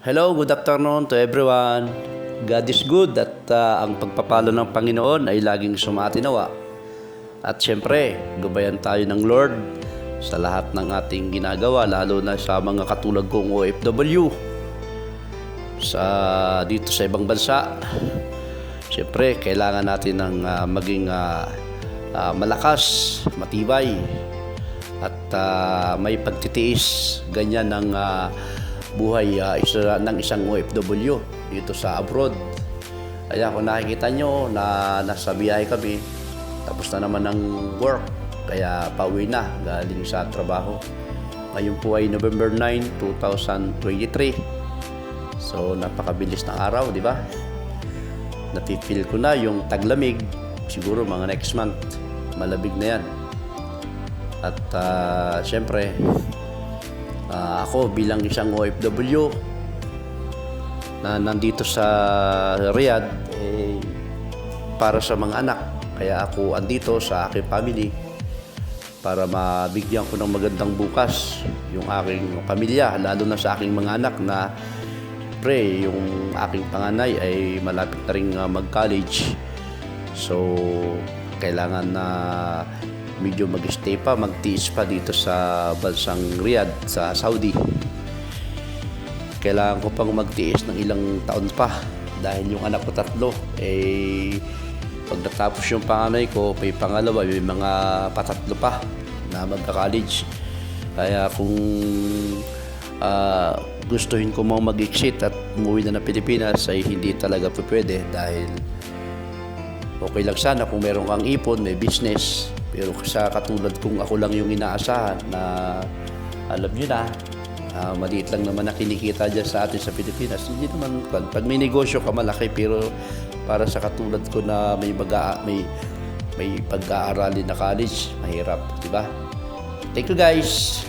Hello, good afternoon to everyone. God is good at ah, ang pagpapalo ng Panginoon ay laging sumatinawa. At syempre, gabayan tayo ng Lord sa lahat ng ating ginagawa, lalo na sa mga katulad kong OFW sa dito sa ibang bansa. Syempre, kailangan natin ng ah, maging ah, ah, malakas, matibay, at ah, may pagtitiis ganyan ng ah, buhay ah, isa, ng isang OFW dito sa abroad. Kaya kung nakikita nyo na nasa biyahe kami, tapos na naman ng work, kaya pauwi na galing sa trabaho. Ngayon po ay November 9, 2023. So napakabilis ng araw, di ba? Napipil ko na yung taglamig, siguro mga next month, malabig na yan. At ah, syempre, ah, ako bilang isang OFW na nandito sa Riyadh, eh, para sa mga anak. Kaya ako andito sa aking family para mabigyan ko ng magandang bukas yung aking pamilya, lalo na sa aking mga anak na pre, yung aking panganay ay malapit na rin ah, mag-college. So, kailangan na medyo mag-stay pa, magtiis pa dito sa bansang Riyadh, sa Saudi. Kailangan ko pang magtiis ng ilang taon pa dahil yung anak ko tatlo, eh, pag natapos yung panganay ko, may pangalawa, may mga patatlo pa na magka-college. Kaya kung ah, gustuhin ko mo mag-exit at umuwi na ng Pilipinas ay hindi talaga pwede dahil okay lang sana kung meron kang ipon, may business. Pero sa katulad kung ako lang yung inaasahan na alam nyo na, ah, maliit lang naman na kinikita dyan sa atin sa Pilipinas. Hindi naman, pag may negosyo ka malaki pero para sa katulad ko na may baga, may may pag-aaralin na college, mahirap, di ba? Thank you guys.